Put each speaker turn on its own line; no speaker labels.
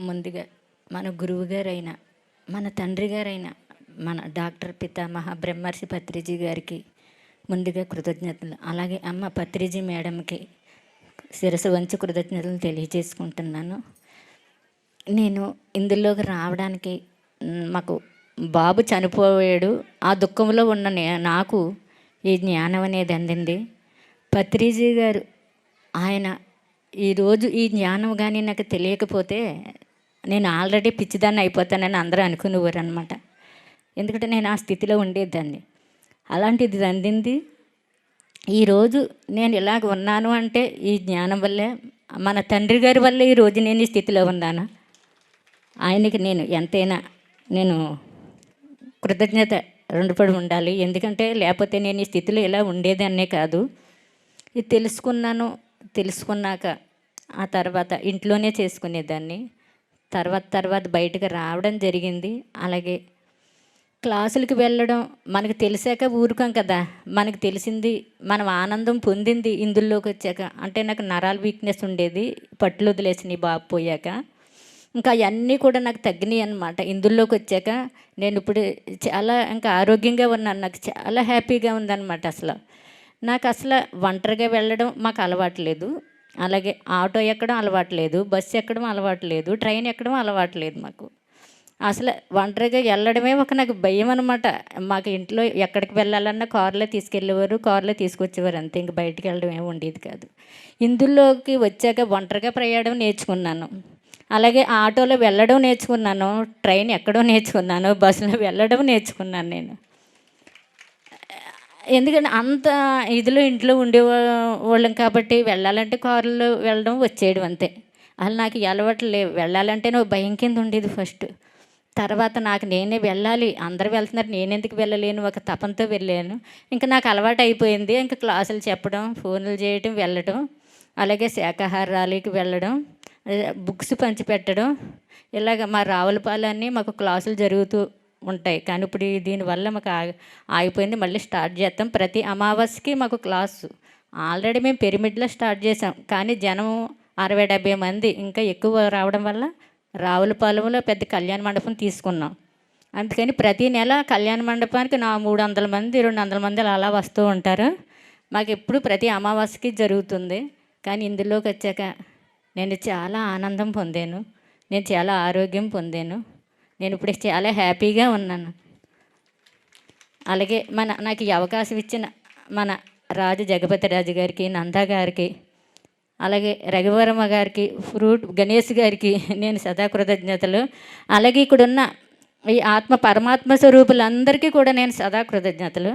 ముందుగా మన గురువు గారైన మన తండ్రి గారైన మన డాక్టర్ పితామహ బ్రహ్మర్షి పత్రిజీ గారికి ముందుగా కృతజ్ఞతలు. అలాగే అమ్మ పత్రిజీ మేడంకి శిరసు వంచి కృతజ్ఞతలు తెలియజేసుకుంటున్నాను. నేను ఇందులోకి రావడానికి మాకు బాబు చనిపోయాడు. ఆ దుఃఖంలో ఉన్న నాకు ఈ జ్ఞానం అనేది అందింది. పత్రిజీ గారు ఆయన ఈరోజు ఈ జ్ఞానం కానీ నాకు తెలియకపోతే నేను ఆల్రెడీ పిచ్చిదాన్ని అయిపోతానని అందరూ అనుకునేవారు అనమాట ఎందుకంటే నేను ఆ స్థితిలో ఉండేదాన్ని. అలాంటిది అందింది. ఈరోజు నేను ఇలాగ ఉన్నాను అంటే ఈ జ్ఞానం వల్లే మన తండ్రి గారి వల్లే ఈరోజు నేను ఈ స్థితిలో ఉన్నాను? ఆయనకి నేను ఎంతైనా నేను కృతజ్ఞత రెండుపడి ఉండాలి. ఎందుకంటే లేకపోతే నేను ఈ స్థితిలో ఇలా ఉండేదాన్నే కాదు. ఇది తెలుసుకున్నాను. తెలుసుకున్నాక ఆ తర్వాత ఇంట్లోనే చేసుకునేదాన్ని. తర్వాత తర్వాత బయటకు రావడం జరిగింది. అలాగే క్లాసులకు వెళ్ళడం మనకు తెలిసాక ఊరుకాం కదా. మనకు తెలిసింది మనం ఆనందం పొందింది ఇందులోకి వచ్చాక. అంటే నాకు నరాల వీక్నెస్ ఉండేది పట్టులు వదిలేసినాయి బాబు పోయాక. ఇంకా అవన్నీ కూడా నాకు తగ్గినాయి అనమాట ఇందులోకి వచ్చాక నేను ఇప్పుడు చాలా ఇంకా ఆరోగ్యంగా ఉన్నాను. నాకు చాలా హ్యాపీగా ఉందన్నమాట అసలు. నాకు అసలు ఒంటరిగా వెళ్ళడం మాకు అలవాటు లేదు. అలాగే ఆటో ఎక్కడం అలవాటు లేదు బస్సు ఎక్కడం అలవాటు లేదు ట్రైన్ ఎక్కడం అలవాటు లేదు మాకు. అసలు ఒంటరిగా వెళ్ళడమే ఒక నాకు భయం అనమాట మాకు ఇంట్లో ఎక్కడికి వెళ్ళాలన్నా కారులో తీసుకెళ్ళేవారు కారులో తీసుకొచ్చేవారు అంతే. ఇంక బయటికి వెళ్ళడం ఏమి ఉండేది కాదు. ఇందులోకి వచ్చాక ఒంటరిగా ప్రయాణం నేర్చుకున్నాను. అలాగే ఆటోలో వెళ్ళడం నేర్చుకున్నాను ట్రైన్ ఎక్కడో నేర్చుకున్నాను బస్సులో వెళ్ళడం నేర్చుకున్నాను నేను. ఎందుకంటే అంత ఇదిలో ఇంట్లో ఉండే వాళ్ళం కాబట్టి వెళ్ళాలంటే కారులో వెళ్ళడం వచ్చేయడం అంతే. అసలు నాకు అలవాటు లేవు. వెళ్ళాలంటే నువ్వు భయం కింద ఉండేది ఫస్ట్. తర్వాత నాకు నేనే వెళ్ళాలి. అందరూ వెళ్తున్నారు. నేను ఎందుకు వెళ్ళలేను? ఒక తపంతో వెళ్ళాను. ఇంకా నాకు అలవాటు అయిపోయింది. ఇంకా క్లాసులు చెప్పడం ఫోన్లు చేయటం వెళ్ళడం అలాగే శాఖాహార ర్యాలీకి వెళ్ళడం బుక్స్ పంచిపెట్టడం ఇలాగ మా రావులపాలన్నీ మాకు క్లాసులు జరుగుతూ ఉంటాయి. కానీ ఇప్పుడు దీనివల్ల మాకు ఆగి ఆగిపోయింది. మళ్ళీ స్టార్ట్ చేస్తాం. ప్రతి అమావాస్యకి మాకు క్లాసు. ఆల్రెడీ మేము పిరమిడ్లో స్టార్ట్ చేసాం కానీ జనం అరవై డెబ్బై మంది ఇంకా ఎక్కువ రావడం వల్ల రావులపాలెంలో పెద్ద కళ్యాణ మండపం తీసుకున్నాం. అందుకని ప్రతి నెల కళ్యాణ మండపానికి నా మూడు వందల మంది రెండు వందల మంది అలా వస్తూ ఉంటారు. మాకు ఎప్పుడు ప్రతి అమావాస్యకి జరుగుతుంది. కానీ ఇందులోకి వచ్చాక నేను చాలా ఆనందం పొందాను. నేను చాలా ఆరోగ్యం పొందాను. నేను ఇప్పుడు చాలా హ్యాపీగా ఉన్నాను. అలాగే మన నాకు ఈ అవకాశం ఇచ్చిన మన రాజు జగపతి రాజు గారికి నందా గారికి అలాగే రఘువరమ్మ గారికి ఫ్రూట్ గణేష్ గారికి నేను సదా కృతజ్ఞతలు. అలాగే ఇక్కడున్న ఈ ఆత్మ పరమాత్మ స్వరూపులందరికీ కూడా నేను సదా కృతజ్ఞతలు.